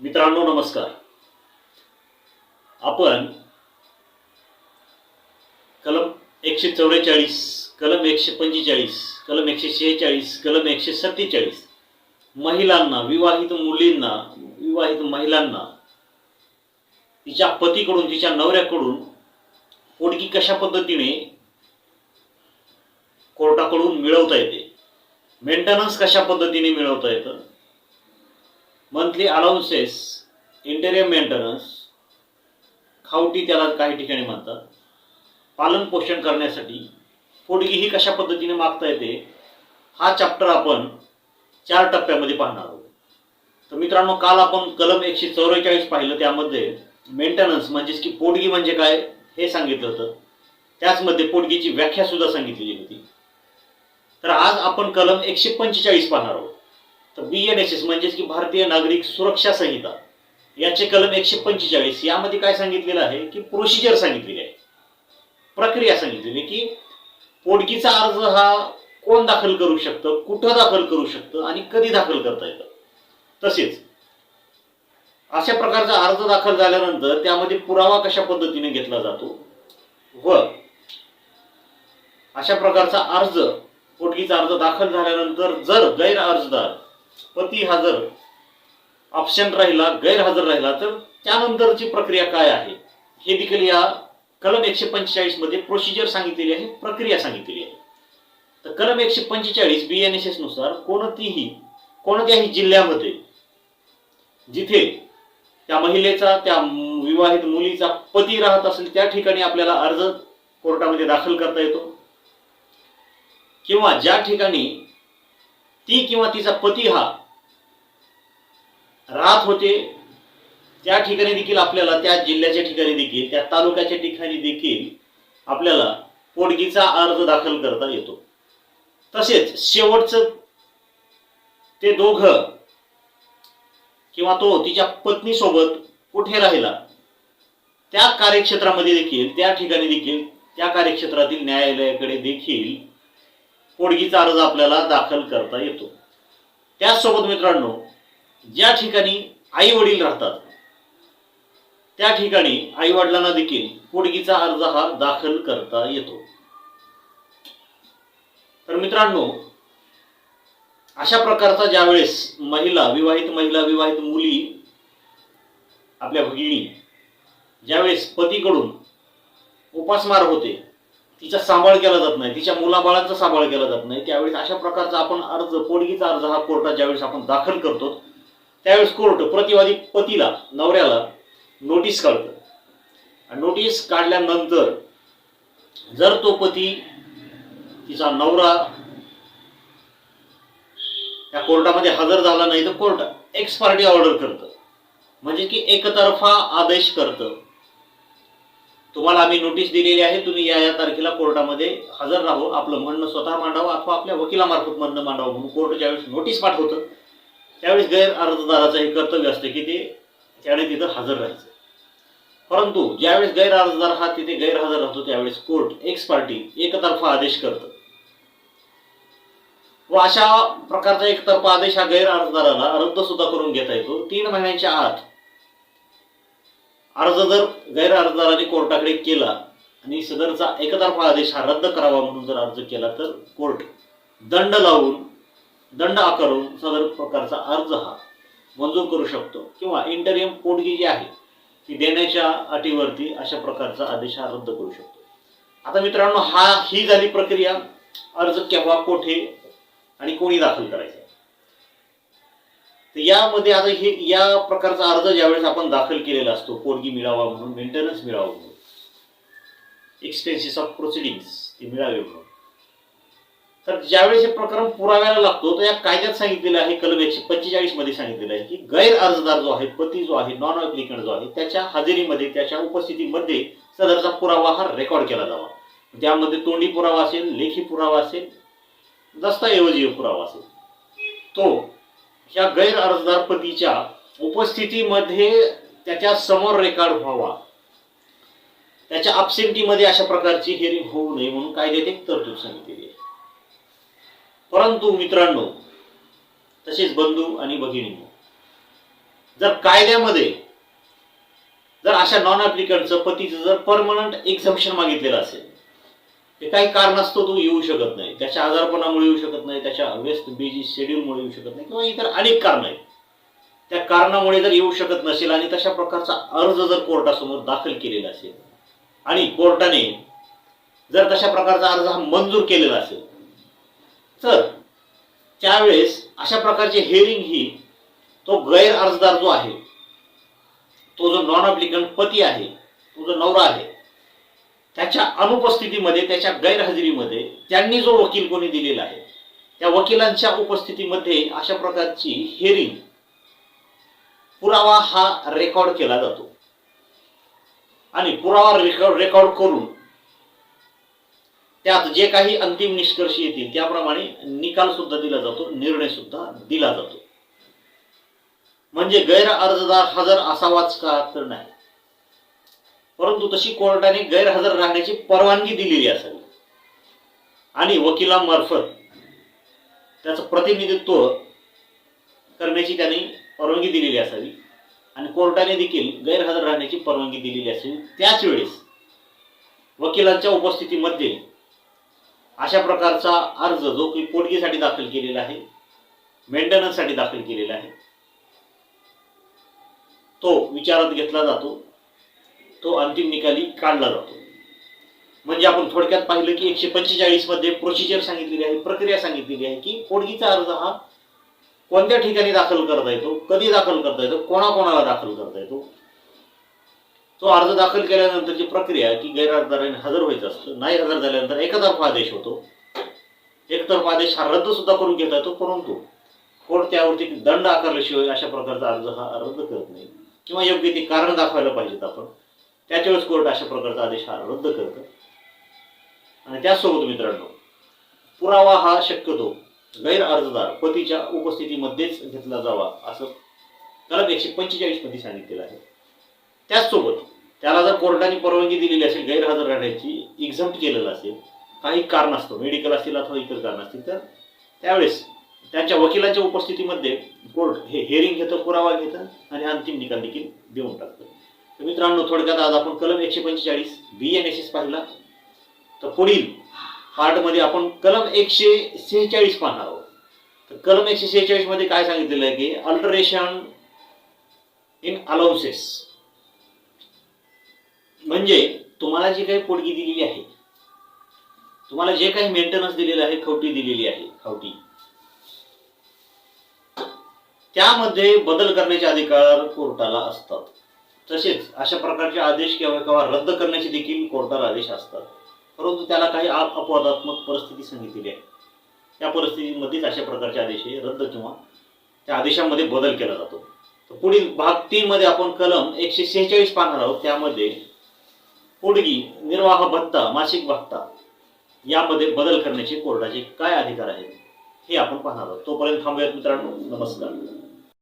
मित्रांनो नमस्कार. आपण कलम एकशे चौवेचाळीस कलम एकशे पंचेचाळीस कलम एकशे शेहेचाळीस कलम एकशे सत्तेचाळीस महिलांना विवाहित मुलींना विवाहित महिलांना तिच्या पतीकडून तिच्या नवऱ्याकडून पोटगी कशा पद्धतीने कोर्टाकडून मिळवता येते? मेंटेनन्स कशा पद्धतीने मिळवता येतं? मंथली अलाउन्सेस इंटेरियम मेंटेनन्स खावटी त्याला काही ठिकाणी म्हणतात. पालन पोषण करण्यासाठी पोटगी ही कशा पद्धतीने मागता येते हा चॅप्टर आपण चार टप्प्यामध्ये पाहणार आहोत. तर मित्रांनो काल आपण कलम एकशे चौवेचाळीस पाहिलं त्यामध्ये मेंटेनन्स म्हणजेच की पोटगी म्हणजे काय हे सांगितलं होतं. त्याचमध्ये पोटगीची व्याख्या सुद्धा सांगितलेली होती. तर आज आपण कलम एकशे पंचेचाळीस पाहणार आहोत. तर बी एन एस एस म्हणजेच की भारतीय नागरिक सुरक्षा संहिता. याचे कलम एकशे पंचेचाळीस यामध्ये काय सांगितलेलं आहे? की प्रोसिजर सांगितलेली आहे. प्रक्रिया सांगितलेली की पोटकीचा अर्ज हा कोण दाखल करू शकतं कुठं दाखल करू शकतं आणि कधी दाखल करता येतं? तसेच अशा प्रकारचा अर्ज दाखल झाल्यानंतर त्यामध्ये पुरावा कशा पद्धतीने घेतला जातो? व अशा प्रकारचा अर्ज पोटगीचा अर्ज दाखल झाल्यानंतर जर गैर अर्जदार पती हजर ऑप्शन राहिला गैरहजर राहिला तर त्यानंतरची प्रक्रिया काय आहे? हे देखील या कलम एकशे पंचेचाळीसमध्ये प्रोसिजर सांगितलेली आहे प्रक्रिया सांगितलेली आहे. तर कलम एकशे पंचेचाळीस बी एन एस एसनुसार कोणतीही कोणत्याही जिल्ह्यामध्ये जिथे त्या महिलेचा त्या विवाहित मुलीचा पती राहत असेल त्या ठिकाणी आपल्याला अर्ज कोर्टामध्ये दाखल करता येतो. किंवा ज्या ठिकाणी ती किंवा तिचा पती हा राहत होते त्या ठिकाणी देखील आपल्याला त्या जिल्ह्याच्या ठिकाणी देखील त्या तालुक्याच्या ठिकाणी देखील आपल्याला पोटगीचा अर्ज दाखल करता येतो. तसेच शेवटचं ते दोघं किंवा तो तिच्या पत्नीसोबत कुठे राहिला त्या कार्यक्षेत्रामध्ये देखील त्या ठिकाणी देखील त्या कार्यक्षेत्रातील न्यायालयाकडे देखील पोटगीचा अर्ज आपल्याला दाखल करता येतो. त्याचसोबत मित्रांनो ज्या ठिकाणी आई वडील राहतात त्या ठिकाणी आई वडिलांना देखील पोटगीचा अर्ज हा दाखल करता येतो. तर मित्रांनो अशा प्रकारचा ज्यावेळेस महिला विवाहित महिला विवाहित मुली आपल्या भगिनी ज्यावेळेस पतीकडून उपासमार होते तिचा सांभाळ केला जात नाही तिच्या मुलाबाळांचा सांभाळ केला जात नाही. त्यावेळेस अशा प्रकारचा आपण अर्ज पोटगीचा अर्ज हा कोर्टात ज्यावेळेस आपण दाखल करतो त्यावेळेस कोर्ट प्रतिवादी पतीला नवऱ्याला नोटीस काढतो. आणि नोटीस काढल्यानंतर जर तो पती तिचा नवरा त्या कोर्टामध्ये हजर झाला नाही तर कोर्ट एक्स पार्टी ऑर्डर करतं. म्हणजे की एकतर्फा आदेश करतं. तुम्हाला आम्ही नोटीस दिलेली आहे तुम्ही या या तारखेला कोर्टामध्ये हजर राहो. आपलं म्हणणं स्वतः मांडावं अथवा आपल्या वकिलामार्फत म्हणणं मांडावं. म्हणून कोर्ट ज्यावेळेस नोटीस पाठवतं त्यावेळेस गैर अर्जदाराचं हे कर्तव्य असतं की ते त्याने तिथं हजर राहायचं. परंतु ज्यावेळेस गैर अर्जदार हा तिथे गैरहजर राहतो त्यावेळेस कोर्ट एक्स पार्टी एकतर्फा आदेश करतं. व अशा प्रकारचा एकतर्फा आदेश हा गैर अर्जदाराला रद्द सुद्धा करून घेता येतो. तीन महिन्यांच्या आत अर्ज जर गैर अर्जदाराने कोर्टाकडे केला आणि सदरचा एकतर्फा आदेश हा रद्द करावा म्हणून जर अर्ज केला तर कोर्ट दंड लावून दंड आकारून सदर प्रकारचा अर्ज हा मंजूर करू शकतो. किंवा इंटरियम पोटगी जी आहे ती देण्याच्या अटीवरती अशा प्रकारचा आदेश हा रद्द करू शकतो. आता मित्रांनो हा ही झाली प्रक्रिया. अर्ज केव्हा कोठे आणि कोणी दाखल करायचा? तर यामध्ये आता हे या प्रकारचा अर्ज ज्यावेळेस आपण दाखल केलेला असतो पोटगी मिळावा म्हणून मेंटेनन्स मिळावा म्हणून एक्सपेन्सेस ऑफ प्रोसिडिंग्स ते मिळावे म्हणून. तर ज्यावेळेस हे प्रकरण पुराव्याला लागतो तर या कायद्यात सांगितलेलं आहे कलम एकशे पंचेचाळीसमध्ये सांगितलेलं आहे की गैर अर्जदार जो आहे पती जो आहे नॉन अप्लिकंट जो आहे त्याच्या हजेरीमध्ये त्याच्या उपस्थितीमध्ये सदरचा पुरावा हा रेकॉर्ड केला जावा. त्यामध्ये तोंडी पुरावा असेल लेखी पुरावा असेल दस्तऐवजी पुरावा असेल. तो ह्या गैर अर्जदार पतीच्या उपस्थितीमध्ये त्याच्यासमोर रेकॉर्ड व्हावा. त्याच्या अपसेंटीमध्ये अशा प्रकारची हेरिंग होऊ नये म्हणून कायद्यात एक तरतूद सांगितलेली आहे. परंतु मित्रांनो तसेच बंधू आणि भगिनींनो जर कायद्यामध्ये जर अशा नॉन ऍप्लिकंटचं पतीचं जर परमनंट एक्झम्पशन मागितलेलं असेल ते काही कारणास्तव तो येऊ शकत नाही. त्याच्या आजारपणामुळे येऊ शकत नाही त्याच्या व्यस्त बिझी शेड्यूलमुळे येऊ शकत नाही किंवा इतर अनेक कारण आहेत. त्या कारणामुळे जर येऊ शकत नसेल आणि तशा प्रकारचा अर्ज जर कोर्टासमोर दाखल केलेला असेल आणि कोर्टाने जर तशा प्रकारचा अर्ज हा मंजूर केलेला असेल तर त्यावेळेस अशा प्रकारची हेअरिंग ही तो गैर अर्जदार जो आहे तो जो नॉन अप्लिकंट पती आहे तो जो नवरा आहे त्याच्या अनुपस्थितीमध्ये त्याच्या गैरहजेरीमध्ये त्यांनी जो वकील कोणी दिलेला आहे त्या वकिलांच्या उपस्थितीमध्ये अशा प्रकारची हेरिंग पुरावा हा रेकॉर्ड केला जातो. आणि पुरावा रेकॉर्ड रेकॉर्ड करून त्यात जे काही अंतिम निष्कर्ष येतील त्याप्रमाणे निकाल सुद्धा दिला जातो निर्णय सुद्धा दिला जातो. म्हणजे गैर अर्जदार हजर असावाच का तर नाही. परंतु तशी कोर्टाने गैरहजर राहण्याची परवानगी दिलेली असावी आणि वकिलामार्फत त्याचं प्रतिनिधित्व करण्याची त्यांनी परवानगी दिलेली असावी. आणि कोर्टाने देखील गैरहजर राहण्याची परवानगी दिलेली असावी त्याच वेळेस वकिलांच्या उपस्थितीमध्ये अशा प्रकारचा अर्ज जो की पोटगीसाठी दाखल केलेला आहे मेंटेनन्ससाठी दाखल केलेला आहे तो विचारात घेतला जातो. तो अंतिम निकाली काढला जातो. म्हणजे आपण थोडक्यात पाहिलं की एकशे पंचेचाळीसमध्ये प्रोसिजर सांगितलेली आहे प्रक्रिया सांगितलेली आहे की पोटगीचा अर्ज हा कोणत्या ठिकाणी दाखल करता येतो कधी दाखल करता येतो कोणाकोणाला दाखल करता येतो? तो अर्ज दाखल केल्यानंतरची प्रक्रिया की गैरहजराने हजर व्हायचं असतं. नाही हजर झाल्यानंतर एकतर्फा आदेश होतो. एकतर्फा आदेश हा रद्द सुद्धा करून घेता येतो परंतु कोर्ट त्यावरती दंड आकारल्याशिवाय अशा प्रकारचा अर्ज हा रद्द करत नाही. किंवा योग्य ते कारण दाखवायला पाहिजेत आपण. त्याच्यावेळेस कोर्ट अशा प्रकारचा आदेश हा रद्द करतं. आणि त्याचसोबत मित्रांनो पुरावा हा शक्यतो गैर अर्जदार पतीच्या उपस्थितीमध्येच घेतला जावा असं कलम एकशे पंचेचाळीसमध्ये सांगितलेलं आहे. त्याचसोबत त्याला जर कोर्टाने परवानगी दिलेली असेल गैरहजर राहण्याची एक्झाम्प केलेलं असेल काही कारण असतं मेडिकल असतील अथवा इतर कारण असतील तर त्यावेळेस त्यांच्या वकिलांच्या उपस्थितीमध्ये कोर्ट हे हेअरिंग घेतं पुरावा घेतं आणि अंतिम निकाल देखील देऊन टाकतं. तर मित्रांनो थोडक्यात आज आपण कलम एकशे पंचेचाळीस बी एन एस एस पाहिला. तर पुढील पार्टमध्ये आपण कलम एकशे सेहेचाळीस पाहणार आहोत. तर कलम एकशे सेहेचाळीसमध्ये काय सांगितलेलं आहे की अल्टरेशन इन अलाउन्सेस. म्हणजे तुम्हाला जी काही पोटगी दिलेली आहे तुम्हाला जे काही मेंटेनन्स दिलेलं आहे खवटी दिलेली आहे खावटी. त्यामध्ये बदल करण्याचे अधिकार कोर्टाला असतात. तसेच अशा प्रकारचे आदेश किंवा किंवा रद्द करण्याचे देखील कोर्टाला आदेश असतात. परंतु त्याला काही आप- अपवादात्मक परिस्थिती सांगितलेली आहे. त्या परिस्थितीमध्येच अशा प्रकारचे आदेश हे रद्द किंवा त्या आदेशामध्ये बदल केला जातो. तर पुढील भाग तीन मध्ये आपण कलम एकशे सेहेचाळीस पाहणार आहोत. त्यामध्ये पोडगी निर्वाह भत्ता मासिक भत्ता यामध्ये बदल करण्याचे कोर्टाचे काय अधिकार आहेत हे आपण पाहणार आहोत. तोपर्यंत थांबूयात मित्रांनो. नमस्कार.